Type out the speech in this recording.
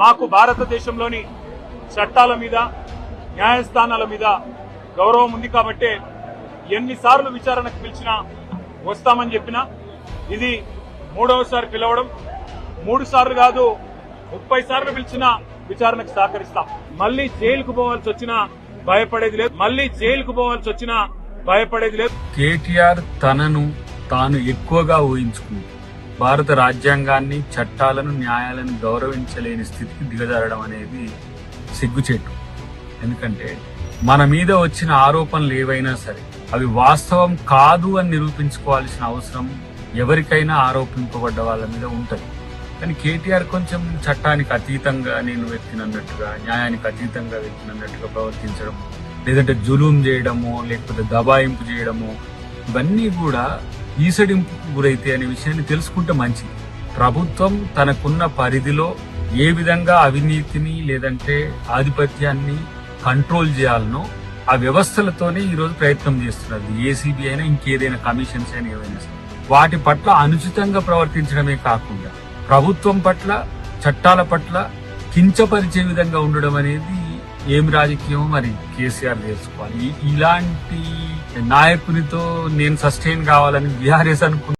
మాకు భారతదేశంలోని చట్టాల మీద న్యాయస్థానాల మీద గౌరవం ఉంది కాబట్టే ఎన్నిసార్లు విచారణకు పిలిచినా వస్తామని చెప్పినా ఇది మూడవసారి పిలవడం మూడు సార్లు కాదు ముప్పై సార్లు పిలిచినా విచారణకు సహకరిస్తాం. మళ్ళీ జైలుకు పోవాల్సి వచ్చినా భయపడేది లేదు. మళ్ళీ జైలుకు పోవాల్సి వచ్చినా భయపడేది లేదు. కేటీఆర్ తనను తాను ఎక్కువగా ఊహించుకుంది. భారత రాజ్యాంగాన్ని చట్టాలను న్యాయాలను గౌరవించలేని స్థితికి దిగజారడం అనేది సిగ్గుచేటు. ఎందుకంటే మన మీద వచ్చిన ఆరోపణలు ఏవైనా సరే అవి వాస్తవం కాదు అని నిరూపించుకోవాల్సిన అవసరం ఎవరికైనా ఆరోపింపబడ్డ వాళ్ళ మీద ఉంటుంది. కానీ కేటీఆర్ కొంచెం చట్టానికి అతీతంగా నేను వ్యక్తినన్నట్టుగా న్యాయానికి అతీతంగా వ్యక్తినన్నట్టుగా ప్రవర్తించడం లేదంటే జులుం చేయడము లేకపోతే దబాయింపు చేయడము ఇవన్నీ కూడా ఈసడింపు గురైతే అనే విషయాన్ని తెలుసుకుంటే మంచిది ప్రభుత్వం తనకున్న పరిధిలో ఏ విధంగా అవినీతిని లేదంటే ఆధిపత్యాన్ని కంట్రోల్ చేయాలనో ఆ వ్యవస్థలతోనే ఈరోజు ప్రయత్నం చేస్తున్నది ఏసీబీ అయినా ఇంకేదైనా కమిషన్స్ అయినా ఏవైనా సరే. వాటి పట్ల అనుచితంగా ప్రవర్తించడమే కాకుండా ప్రభుత్వం పట్ల చట్టాల పట్ల కించపరిచే విధంగా ఉండడం అనేది ఏం రాజకీయం మరి కేసీఆర్ తెలుసుకోవాలి ఇలాంటి నాయకునితో నేను సస్టైన్ కావాలని బీఆర్ఎస్ అనుకున్నాను